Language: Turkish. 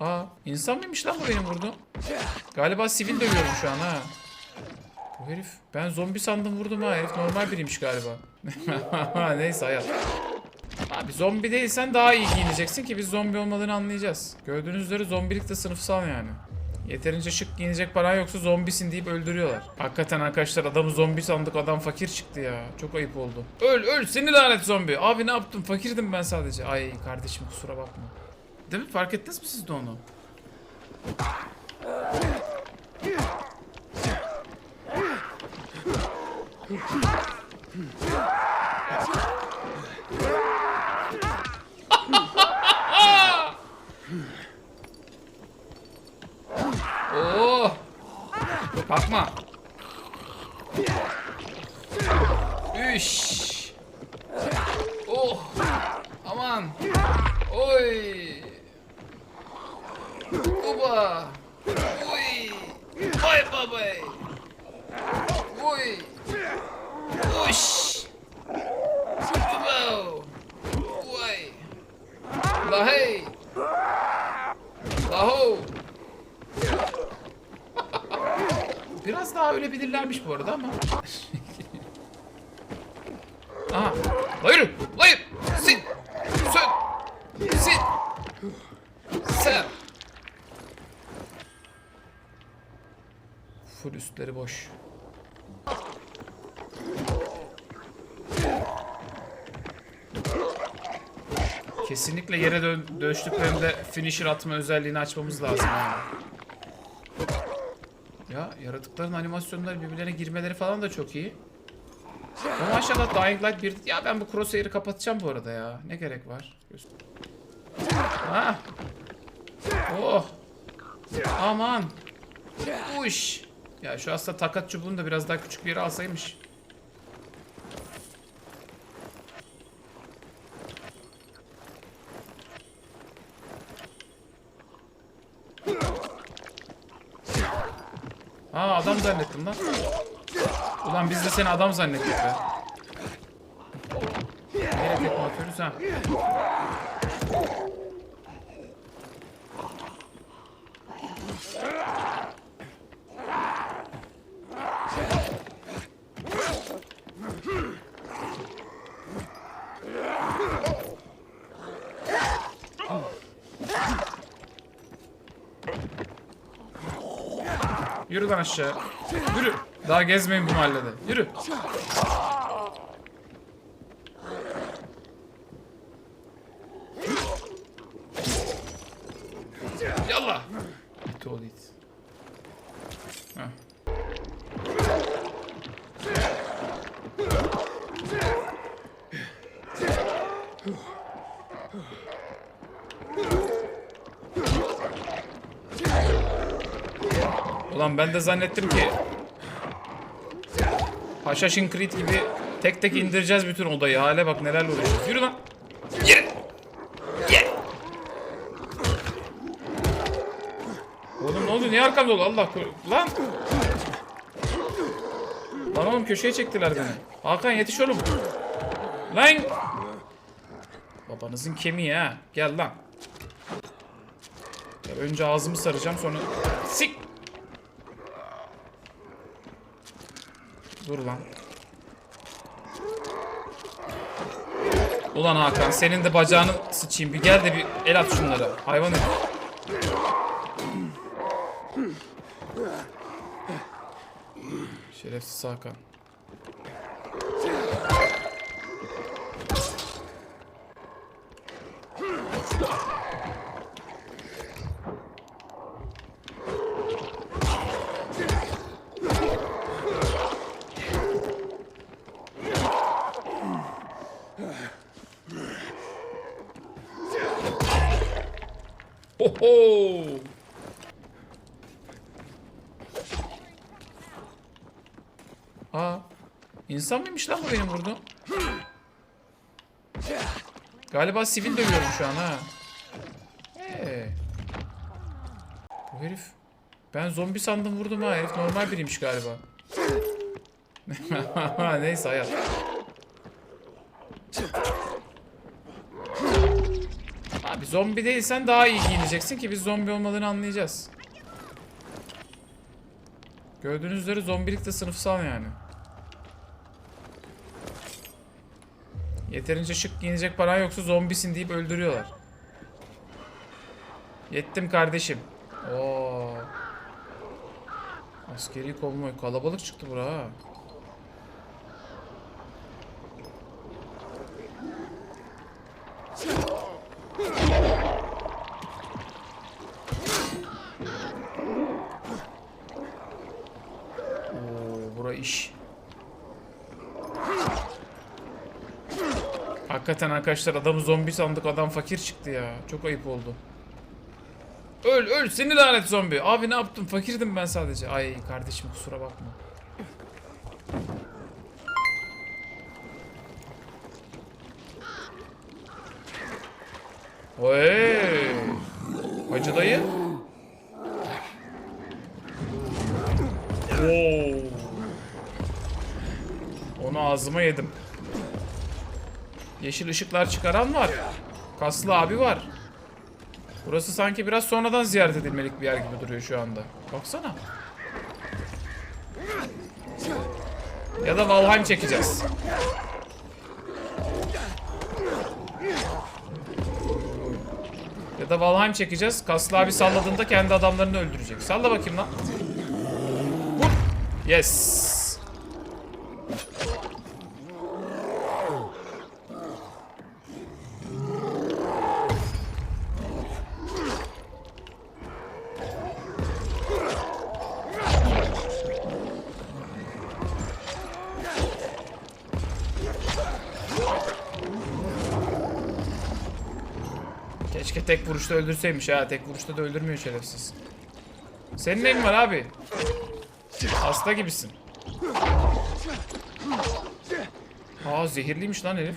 Aa insan mıymış lan bu benim vurdum? Galiba sivil dövüyorum şu an ha. Bu herif ben zombi sandım vurdum ha herif normal biriymiş galiba. Neyse hayat. Abi zombi değilsen daha iyi giyineceksin ki biz zombi olmadığını anlayacağız. Gördüğünüz üzere zombilik de sınıfsal yani. Yeterince şık giyinecek paran yoksa zombisin deyip öldürüyorlar. Hakikaten arkadaşlar adamı zombi sandık adam fakir çıktı ya. Çok ayıp oldu. Öl öl seni lanet zombi. Abi ne yaptım fakirdim ben sadece. Ay kardeşim kusura bakma. Değil mi? Fark ettiniz mi siz de onu? Oo! Kalkma. Üş. Oh. Aman. Oy. Uba. Oy. Vay babay. Oy. Uş. Uba. Vay. La hey. La ho. Biraz daha ölebilirlermiş bu arada ama. Aha. La yürü. Üstleri boş. Kesinlikle yere dön dönüştüklerinde finisher atma özelliğini açmamız lazım yani. Ya yaratıkların animasyonları birbirlerine girmeleri falan da çok iyi. Ama maşallah Dying Light 1... Ya ben bu Crosshair'ı kapatacağım bu arada ya. Ne gerek var? Ha. Oh. Aman. Uş. Ya şu aslında takat çubuğunu da biraz daha küçük bir yere alsaymış. Aa adam zannettim lan. Ulan biz de seni adam zannettik be. Nereye tekme atıyoruz ha? Yürü lan aşağı. Yürü. Daha gezmeyin bu mahallede. Yürü. Yallah. İt oğlu it. Heh. Ulan ben de zannettim ki Assassin's Creed gibi tek tek indireceğiz bütün odayı. Hale bak nelerle uğraşıyoruz. Yürü lan. Yürü. Ye. Oğlum ne oldu? Niye arkamda oldu? Allah Lan. Lan oğlum köşeye çektiler beni. Hakan yetiş oğlum. Lan. Babanızın kemiği ha. Gel lan. Önce ağzımı saracağım sonra... Sik. Dur lan. Ulan Hakan senin de bacağını sıçayım. Bir gel de bir el at şunlara. Hayvan herif. Şerefsiz Hakan. Ho ho! Aa, insan mıymış lan bu benim vurdum? Galiba sivil dövüyorum şu an ha. Ee. Bu herif ben zombi sandım vurdum ha herif normal biriymiş galiba. Neyse hayat. Abi Zombi değilsen daha iyi giyineceksin ki biz zombi olmadığını anlayacağız. Gördüğünüz üzere zombilik de sınıfsal yani. Yeterince şık giyinecek paran yoksa zombisin deyip öldürüyorlar. Yettim kardeşim. Oo. Askeri konvoy kalabalık çıktı bura ha. Hakikaten arkadaşlar adamı zombi sandık adam fakir çıktı ya. Çok ayıp oldu. Öl öl seni lanet zombi. Abi ne yaptım fakirdim ben sadece. Ay kardeşim kusura bakma. Hey. Hacı dayı. Oo. Onu ağzıma yedim. Yeşil ışıklar çıkaran var. Kaslı abi var. Burası sanki biraz sonradan ziyaret edilmelik bir yer gibi duruyor şu anda. Baksana. Ya da Valheim çekeceğiz. Ya da Valheim çekeceğiz. Kaslı abi salladığında kendi adamlarını öldürecek. Salla bakayım lan. Vur. Yes. Keşke tek vuruşta öldürseymiş ha. Tek vuruşta da öldürmüyor şerefsiz. Senin neyin var abi? Hasta gibisin. Aa zehirliymiş lan herif.